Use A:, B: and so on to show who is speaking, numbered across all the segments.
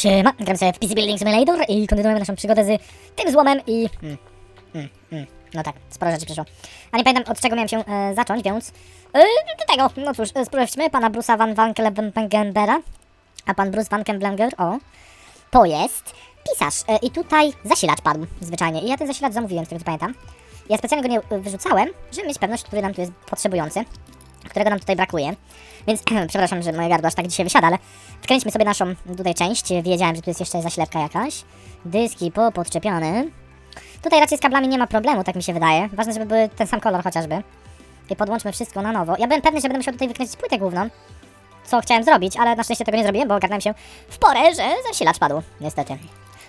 A: Siema, gram sobie w PC Building Simulator i kontynuujemy naszą przygodę z tym złomem i... Mm, mm, mm. No tak, sporo rzeczy przyszło. A nie pamiętam od czego miałem się e, zacząć, więc... E, do tego, no cóż, e, sprawdźmy pana Bruce'a Van Wankelbengera. A pan Bruce Van Kemblengер, o, to jest pisarz. E, I tutaj zasilacz padł zwyczajnie. I ja ten zasilacz zamówiłem, z tego co pamiętam. Ja specjalnie go nie e, wyrzucałem, żeby mieć pewność, który nam tu jest potrzebujący, którego nam tutaj brakuje. Więc przepraszam, że moje gardło aż tak dzisiaj wysiada, ale wkręćmy sobie naszą tutaj część. Wiedziałem, że tu jest jeszcze zasilewka jakaś. Dyski popodczepione. Tutaj raczej z kablami nie ma problemu, tak mi się wydaje. Ważne, żeby były ten sam kolor chociażby. I podłączmy wszystko na nowo. Ja byłem pewny, że będę musiał tutaj wykręcić płytę główną. Co chciałem zrobić, ale na szczęście tego nie zrobiłem, bo ogarnąłem się w porę, że zasilacz padł. Niestety.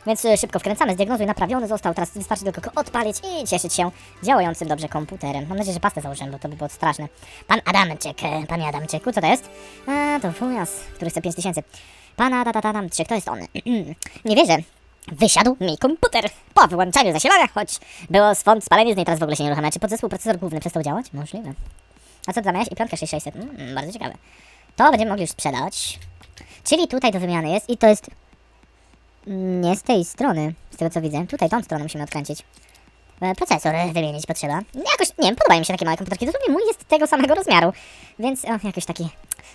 A: Więc y, szybko wkręcamy, zdiagnozuj, naprawiony został. Teraz wystarczy tylko go odpalić i cieszyć się działającym dobrze komputerem. Mam nadzieję, że pastę założyłem, bo to by było straszne. Pan Adamczyk, e, panie Adamczyku, co to jest? A, to fujas, który chce 5000. Pan Adamczyk, to jest on. nie wierzę. Wysiadł mi komputer po wyłączeniu zasilania, choć było swąd spalenie z niej teraz w ogóle się nie uruchamia. Czy podzespół procesor główny przestał działać? Możliwe. A co tam miałeś? I piątka 6600. Mm, bardzo ciekawe. To będziemy mogli już sprzedać. Czyli tutaj do wymiany jest i to jest nie z tej strony, z tego co widzę. Tutaj tą stronę musimy odkręcić. E, Procesor wymienić potrzeba. Jakoś, nie wiem, podobają mi się takie małe komputerki. Dosłownie mój jest tego samego rozmiaru. Więc o, jakiś taki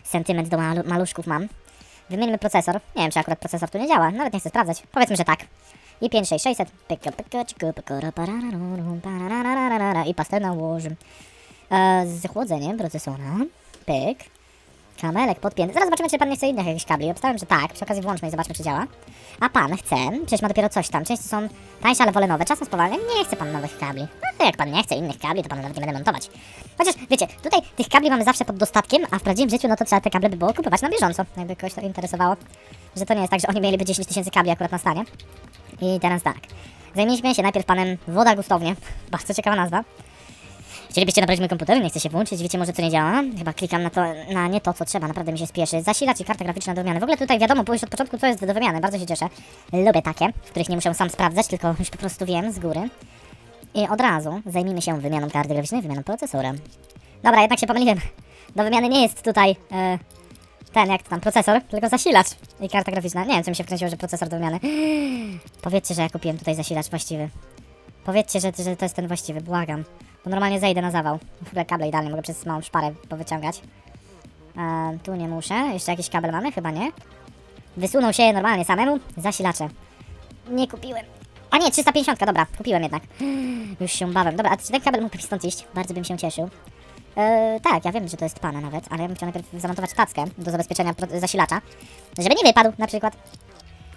A: sentyment do malu maluszków mam. Wymieńmy procesor. Nie wiem, czy akurat procesor tu nie działa. Nawet nie chcę sprawdzać. Powiedzmy, że tak. I 56600. Pyka. I pastę nałożę. E, z chłodzeniem procesora. Pyk. Kamelek podpięty. Zaraz zobaczymy, czy pan nie chce innych jakichś kabli. Obstałem, że tak. Przy okazji włączmy i zobaczmy, czy działa. A pan chce, przecież ma dopiero coś tam. Części są tańsze, ale wolę nowe. Czasem spowalnia. Nie chce pan nowych kabli. No to jak pan nie chce innych kabli, to pan nawet nie będę montować. Chociaż, wiecie, tutaj tych kabli mamy zawsze pod dostatkiem, a w prawdziwym życiu, no to trzeba te kable by było kupować na bieżąco. Jakby kogoś to interesowało. Że to nie jest tak, że oni mieliby 10 tysięcy kabli akurat na stanie. I teraz tak. Zajmijmy się najpierw panem Woda Gustownie. Bardzo ciekawa nazwa. Chcielibyście naprawić mój komputer? Nie chce się włączyć, wiecie może co nie działa? Chyba klikam na to, na nie to co trzeba, naprawdę mi się spieszy. Zasilacz i karta graficzna do wymiany. W ogóle tutaj wiadomo, było już od początku co jest do wymiany, bardzo się cieszę. Lubię takie, w których nie muszę sam sprawdzać, tylko już po prostu wiem z góry. I od razu zajmijmy się wymianą karty graficznej, wymianą procesora. Dobra, jednak się pomyliłem. Do wymiany nie jest tutaj e, ten, jak to tam, procesor, tylko zasilacz i karta graficzna. Nie wiem, co mi się wkręciło, że procesor do wymiany. Powiedzcie, że ja kupiłem tutaj zasilacz właściwy. Powiedzcie, że, że to jest ten właściwy, błagam. Bo normalnie zejdę na zawał. W ogóle kable idealnie mogę przez małą szparę powyciągać. E, tu nie muszę. Jeszcze jakiś kabel mamy? Chyba nie. Wysunął się normalnie samemu. Zasilacze. Nie kupiłem. A nie, 350, dobra, kupiłem jednak. Już się bałem. Dobra, a czy ten kabel mógłby stąd iść? Bardzo bym się cieszył. E, tak, ja wiem, że to jest pana nawet, ale ja bym chciał najpierw zamontować tackę do zabezpieczenia zasilacza, żeby nie wypadł na przykład.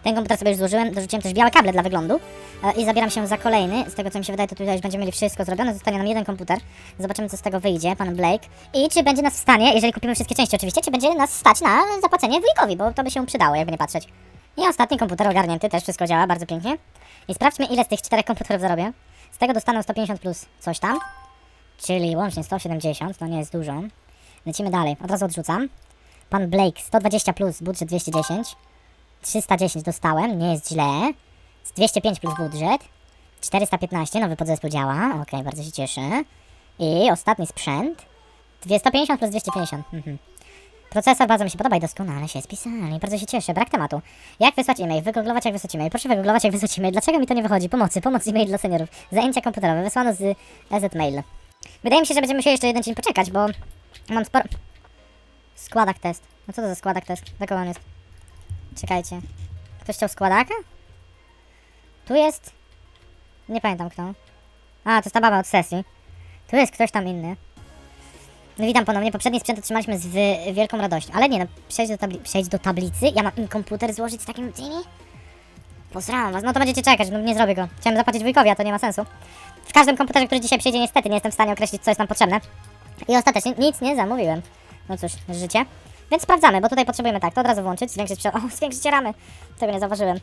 A: Ten komputer sobie już złożyłem, dorzuciłem też białe kable dla wyglądu e, i zabieram się za kolejny. Z tego co mi się wydaje, to tutaj już będziemy mieli wszystko zrobione. Zostanie nam jeden komputer. Zobaczymy, co z tego wyjdzie, pan Blake. I czy będzie nas w stanie, jeżeli kupimy wszystkie części oczywiście, czy będzie nas stać na zapłacenie wujkowi, bo to by się przydało, jakby nie patrzeć. I ostatni komputer ogarnięty, też wszystko działa bardzo pięknie. I sprawdźmy, ile z tych czterech komputerów zarobię. Z tego dostaną 150 plus coś tam, czyli łącznie 170, to nie jest dużo. Lecimy dalej, od razu odrzucam. Pan Blake 120 plus, budżet 210. 310 dostałem, nie jest źle. Z 205 plus budżet. 415, nowy podzespół działa. Okej, bardzo się cieszę. I ostatni sprzęt. 250 plus 250. Mhm. Procesor bardzo mi się podoba i doskonale się spisali. Bardzo się cieszę. Brak tematu. Jak wysłać e-mail? Wygooglować jak wysłać e-mail. Proszę wygooglować jak wysłać e-mail. Dlaczego mi to nie wychodzi? Pomocy. Pomoc e-mail dla seniorów. Zajęcia komputerowe. Wysłano z EZ-mail. Wydaje mi się, że będziemy musieli jeszcze jeden dzień poczekać, bo mam sporo... Składak test. No co to za składak test? Dla kogo on jest? Czekajcie. Ktoś chciał składaka? Tu jest... Nie pamiętam kto. A, to jest ta baba od sesji. Tu jest ktoś tam inny. No witam ponownie. Poprzedni sprzęt otrzymaliśmy z wielką radością. Ale nie no, przejdź do, tabli- przejdź do tablicy. Ja mam im komputer złożyć z takim tymi? Pozdrawiam was. No to będziecie czekać, no nie zrobię go. Chciałem zapłacić wujkowi, a to nie ma sensu. W każdym komputerze, który dzisiaj przyjdzie, niestety nie jestem w stanie określić, co jest nam potrzebne. I ostatecznie nic nie zamówiłem. No cóż, życie. Więc sprawdzamy, bo tutaj potrzebujemy tak, to od razu włączyć, zwiększyć, o, zwiększyć ramy. Tego nie zauważyłem.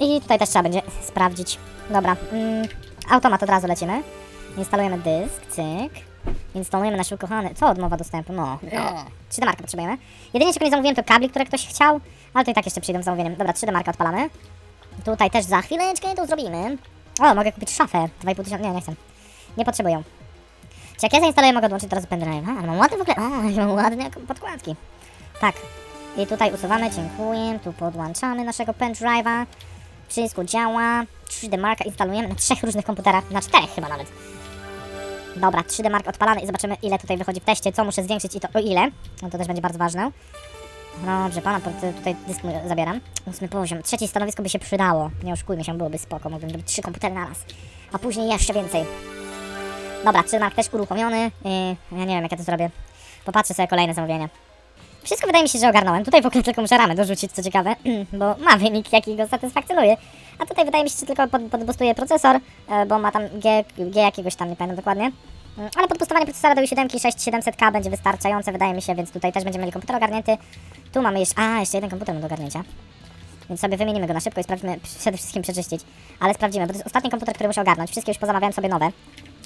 A: I tutaj też trzeba będzie sprawdzić. Dobra, mm, automat od razu lecimy. Instalujemy dysk, cyk. Instalujemy nasz ukochany. Co odmowa dostępu? No, no. 3D marka potrzebujemy. Jedynie czego nie zamówiłem to kabli, które ktoś chciał, ale to i tak jeszcze przyjdą z zamówieniem. Dobra, 3D marka odpalamy. Tutaj też za chwileczkę to zrobimy. O, mogę kupić szafę. 2,5 tysiąca. Nie, nie chcę. Nie potrzebują. Czy jak ja zainstaluję, mogę odłączyć teraz pendrive'a? Ale mam ładne w ogóle. O, mam ładne podkładki. Tak. I tutaj usuwamy, dziękuję. Tu podłączamy naszego pendrive'a. Wszystko działa. 3D Marka instalujemy na trzech różnych komputerach, na czterech chyba nawet. Dobra, 3D Mark odpalany i zobaczymy ile tutaj wychodzi w teście, co muszę zwiększyć i to o ile. No to też będzie bardzo ważne. Dobrze, pana tutaj dysk mój zabieram. Ósmy poziom. Trzecie stanowisko by się przydało. Nie oszukujmy się, byłoby spoko. Mógłbym zrobić trzy komputery na raz. A później jeszcze więcej. Dobra, 3D Mark też uruchomiony. I ja nie wiem jak ja to zrobię. Popatrzę sobie kolejne zamówienia. Wszystko wydaje mi się, że ogarnąłem. Tutaj w ogóle tylko muszę ramy dorzucić, co ciekawe, bo ma wynik, jaki go satysfakcjonuje. A tutaj wydaje mi się, że tylko pod, podbustuje procesor, e, bo ma tam G, G jakiegoś tam, nie pamiętam dokładnie. Mm, Ale podbustowanie procesora do i7 6700K będzie wystarczające, wydaje mi się, więc tutaj też będziemy mieli komputer ogarnięty. Tu mamy jeszcze, a, jeszcze jeden komputer do ogarnięcia. Więc sobie wymienimy go na szybko i sprawdzimy, przede wszystkim przeczyścić. Ale sprawdzimy, bo to jest ostatni komputer, który muszę ogarnąć. Wszystkie już pozamawiałem sobie nowe.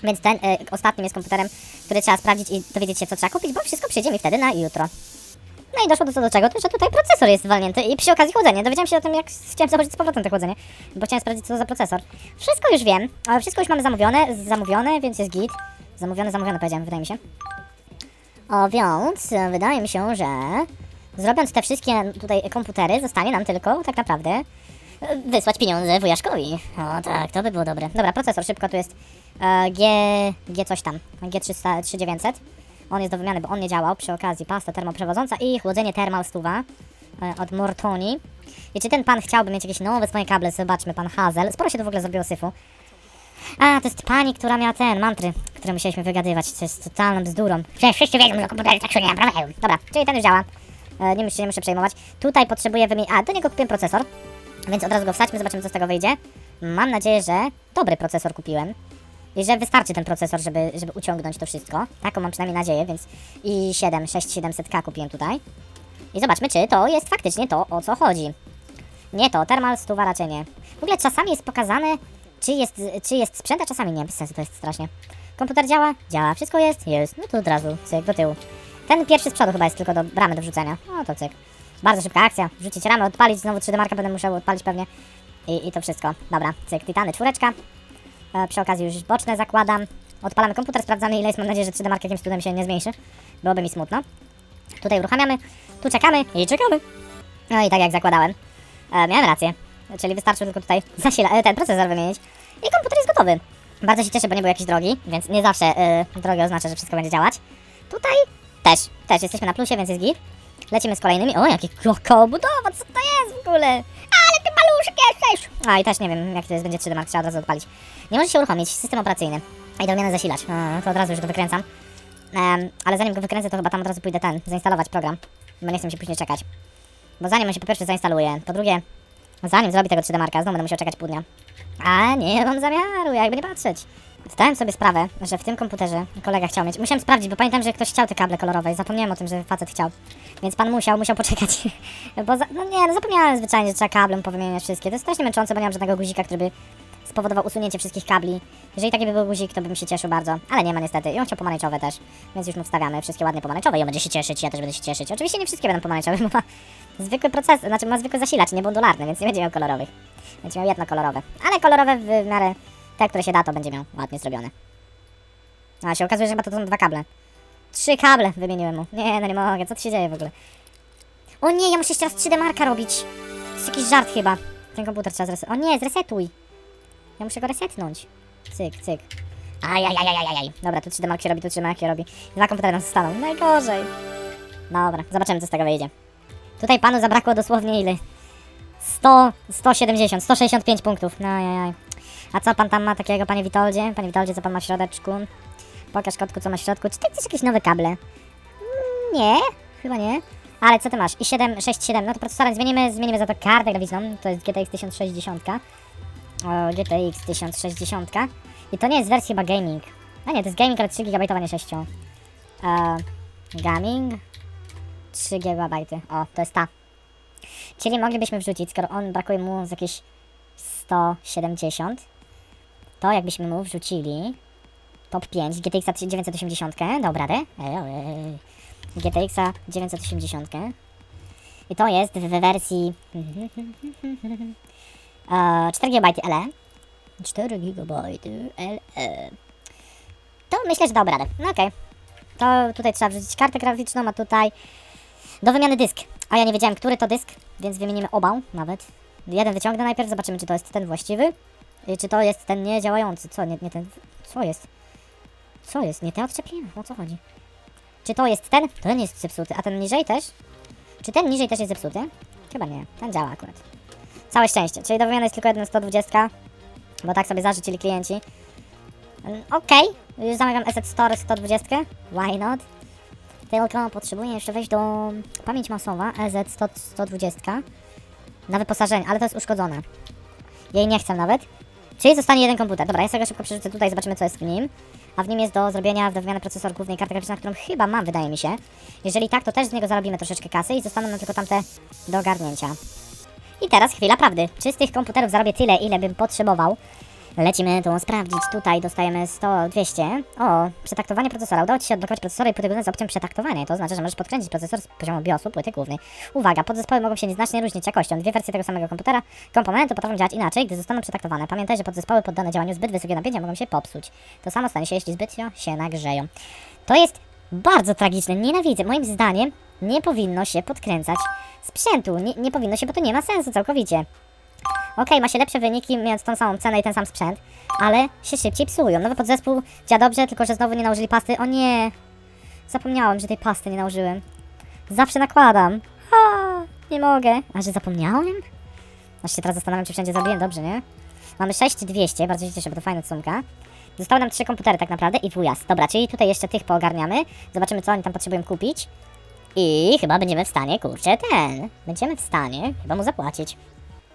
A: Więc ten y, ostatnim jest komputerem, który trzeba sprawdzić i dowiedzieć się, co trzeba kupić, bo wszystko przyjdzie mi wtedy na jutro. No i doszło do co do czego, to, że tutaj procesor jest walnięty i przy okazji chłodzenie. Dowiedziałem się o tym, jak chciałem założyć z powrotem to chłodzenie, bo chciałem sprawdzić, co to za procesor. Wszystko już wiem, ale wszystko już mamy zamówione, zamówione, więc jest git. Zamówione, zamówione powiedziałem, wydaje mi się. O, więc e, wydaje mi się, że zrobiąc te wszystkie tutaj komputery, zostanie nam tylko tak naprawdę e, wysłać pieniądze wujaszkowi. O tak, to by było dobre. Dobra, procesor szybko tu jest e, G, G coś tam, G300, 3900. On jest do wymiany, bo on nie działał. Przy okazji pasta termoprzewodząca i chłodzenie Thermal Stuwa e, od Mortoni. I czy ten pan chciałby mieć jakieś nowe swoje kable? Zobaczmy, pan Hazel. Sporo się tu w ogóle zrobiło syfu. A, to jest pani, która miała ten, mantry, które musieliśmy wygadywać. To jest totalną bzdurą. Przecież wszyscy wiedzą, że komputery tak się nie naprawiają. Dobra, czyli ten już działa. E, nie, muszę, nie muszę przejmować. Tutaj potrzebuję wymienić... A, do niego kupiłem procesor. Więc od razu go wsadźmy, zobaczymy co z tego wyjdzie. Mam nadzieję, że dobry procesor kupiłem. I że wystarczy ten procesor, żeby, żeby uciągnąć to wszystko. Taką mam przynajmniej nadzieję, więc i 7, 6700K kupiłem tutaj. I zobaczmy, czy to jest faktycznie to, o co chodzi. Nie to, thermal stuwa raczej nie. W ogóle czasami jest pokazane, czy jest, czy jest sprzęt, a czasami nie. Bez sensu to jest strasznie. Komputer działa? Działa. Wszystko jest? Jest. No to od razu, cyk, do tyłu. Ten pierwszy z przodu chyba jest tylko do bramy do wrzucenia. No to cyk. Bardzo szybka akcja. Wrzucić ramę, odpalić, znowu 3D marka będę musiał odpalić pewnie. I, I to wszystko. Dobra, cyk, titany, czwóreczka. E, przy okazji już boczne zakładam. Odpalamy komputer, sprawdzamy ile jest. Mam nadzieję, że 3D mark jakimś cudem się nie zmniejszy. Byłoby mi smutno. Tutaj uruchamiamy, tu czekamy i czekamy. No i tak jak zakładałem. E, miałem rację. Czyli wystarczy tylko tutaj zasila, e, ten procesor wymienić. I komputer jest gotowy. Bardzo się cieszę, bo nie był jakiś drogi, więc nie zawsze e, drogi oznacza, że wszystko będzie działać. Tutaj też, też jesteśmy na plusie, więc jest git. Lecimy z kolejnymi. O, jaki koło budowa, co to jest w ogóle? Ale ty maluszek jesteś! A i też nie wiem, jak to jest, będzie 3D Mark, trzeba od razu odpalić. Nie może się uruchomić, system operacyjny. I do wymiany zasilacz. No, to od razu już go wykręcam. Em, ale zanim go wykręcę, to chyba tam od razu pójdę ten, zainstalować program. Bo nie chcę się później czekać. Bo zanim on się po pierwsze zainstaluje, po drugie, zanim zrobi tego 3D Marka, znowu będę musiał czekać pół dnia. A nie mam zamiaru, jakby nie patrzeć. Zdałem sobie sprawę, że w tym komputerze kolega chciał mieć. Musiałem sprawdzić, bo pamiętam, że ktoś chciał te kable kolorowe i zapomniałem o tym, że facet chciał. Więc pan musiał, musiał poczekać. bo za, no nie, no zapomniałem zwyczajnie, że trzeba kablem powymieniać wszystkie. To jest strasznie męczące, bo nie mam żadnego guzika, który by spowodował usunięcie wszystkich kabli. Jeżeli taki by był guzik, to bym się cieszył bardzo. Ale nie ma niestety. I on chciał pomarańczowe też. Więc już mu wstawiamy wszystkie ładnie pomarańczowe i on będzie się cieszyć, ja też będę się cieszyć. Oczywiście nie wszystkie będą pomarańczowe, bo ma zwykły proces, znaczy ma zwykły zasilacz, nie modularny, więc nie będzie miał kolorowych. Będzie miał jednokolorowe. Ale kolorowe w miarę te, które się da, to będzie miał ładnie zrobione. A się okazuje, że chyba to są dwa kable. Trzy kable wymieniłem mu. Nie, no nie mogę, co tu się dzieje w ogóle? O nie, ja muszę jeszcze raz 3D marka robić. To jest jakiś żart chyba. Ten komputer trzeba zresetować. O nie, zresetuj. Ja muszę go resetnąć. Cyk, cyk. Ajajajajajaj. Dobra, tu 3D mark się robi, tu 3D mark się robi. Dwa komputery nam zostaną. Najgorzej. Dobra, zobaczymy co z tego wyjdzie. Tutaj panu zabrakło dosłownie ile? 100, 170, 165 punktów. No. A co pan tam ma takiego, panie Witoldzie? Panie Witoldzie, co pan ma w środeczku? Pokaż kotku, co ma w środku. Czy to jest jakieś nowe kable? Mm, Nie, chyba nie. Ale co ty masz? I 7, 6, 7. No to procesor zmienimy, zmienimy za to kartę graficzną. To jest GTX 1060. O, GTX 1060. I to nie jest wersja chyba gaming. A nie, to jest gaming, ale 3 GB, nie 6. E, gaming 3 GB. O, to jest ta. Czyli moglibyśmy wrzucić, skoro on brakuje mu z jakieś 170, to jakbyśmy mu wrzucili top 5 GTX 980, dał radę? GTX 980 i to jest w wersji e, 4 GB LE 4 GB LE to myślę, że dał radę, no okej to tutaj trzeba wrzucić kartę graficzną, a tutaj do wymiany dysk. A ja nie wiedziałem, który to dysk, więc wymienimy oba nawet. Jeden wyciągnę najpierw, zobaczymy, czy to jest ten właściwy. I czy to jest ten niedziałający. Co, nie, nie ten... Co jest? Co jest? Nie te odczepiłem? O co chodzi? Czy to jest ten? Ten jest zepsuty, a ten niżej też? Czy ten niżej też jest zepsuty? Chyba nie, ten działa akurat. Całe szczęście, czyli do wymiany jest tylko jeden 120, bo tak sobie zażyczyli klienci. Mm, Okej, już zamawiam Asset Store 120, why not? Tylko potrzebuję jeszcze wejść do pamięć masowa EZ 100, 120 na wyposażenie, ale to jest uszkodzone. Jej nie chcę nawet. Czyli zostanie jeden komputer. Dobra, ja sobie go szybko przerzucę tutaj, zobaczymy co jest w nim. A w nim jest do zrobienia, do wymiany procesor głównej karty graficznej, którą chyba mam, wydaje mi się. Jeżeli tak, to też z niego zarobimy troszeczkę kasy i zostaną nam tylko tamte do ogarnięcia. I teraz chwila prawdy. Czy z tych komputerów zarobię tyle, ile bym potrzebował? Lecimy to sprawdzić. Tutaj dostajemy 100, 200. O, przetaktowanie procesora. Udało Ci się odblokować procesora i płyty z opcją przetaktowanie. To oznacza, że możesz podkręcić procesor z poziomu BIOSu płyty głównej. Uwaga, podzespoły mogą się nieznacznie różnić jakością. Dwie wersje tego samego komputera, komponenty potrafią działać inaczej, gdy zostaną przetaktowane. Pamiętaj, że podzespoły poddane działaniu zbyt wysokiego napięcia mogą się popsuć. To samo stanie się, jeśli zbytnio się nagrzeją. To jest bardzo tragiczne. Nienawidzę. Moim zdaniem nie powinno się podkręcać sprzętu. Nie, nie powinno się, bo to nie ma sensu całkowicie. Okej, ma się lepsze wyniki, mając tą samą cenę i ten sam sprzęt, ale się szybciej psują. Nowy podzespół działa dobrze, tylko że znowu nie nałożyli pasty. O nie! Zapomniałam, że tej pasty nie nałożyłem. Zawsze nakładam. Ha, nie mogę. A że zapomniałem? Aż się teraz zastanawiam, czy wszędzie zrobiłem dobrze, nie? Mamy 6200, bardzo się cieszę, bo to fajna sumka. Zostały nam trzy komputery tak naprawdę i wujas. Dobra, czyli tutaj jeszcze tych poogarniamy. Zobaczymy, co oni tam potrzebują kupić. I chyba będziemy w stanie, kurczę, ten. Będziemy w stanie chyba mu zapłacić.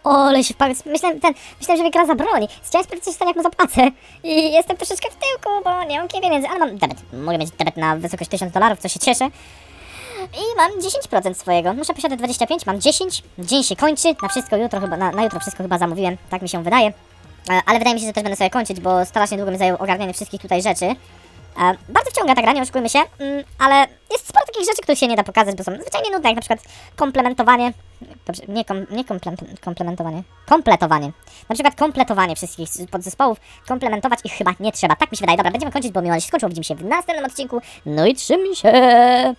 A: O, ale się wpadł. Myślałem, ten, myślałem, że mnie gra zabroni. Chciałem sprawdzić, stanie, jak mu zapłacę. I jestem troszeczkę w tyłku, bo nie mam pieniędzy, ale mam debet. Mogę mieć debet na wysokość 1000 dolarów, co się cieszę. I mam 10% swojego. Muszę posiadać 25, mam 10. Dzień się kończy. Na wszystko jutro chyba, na, na jutro wszystko chyba zamówiłem. Tak mi się wydaje. E, Ale wydaje mi się, że też będę sobie kończyć, bo strasznie długo mi zajęło ogarnianie wszystkich tutaj rzeczy. E, Bardzo wciąga ta gra, nie oszukujmy się, mm, ale jest sporo takich rzeczy, których się nie da pokazać, bo są zwyczajnie nudne, jak na przykład komplementowanie, dobrze, nie, kom, nie komple, komplementowanie, kompletowanie, na przykład kompletowanie wszystkich podzespołów, komplementować ich chyba nie trzeba, tak mi się wydaje. Dobra, będziemy kończyć, bo mi się skończyło, widzimy się w następnym odcinku, no i trzymaj się!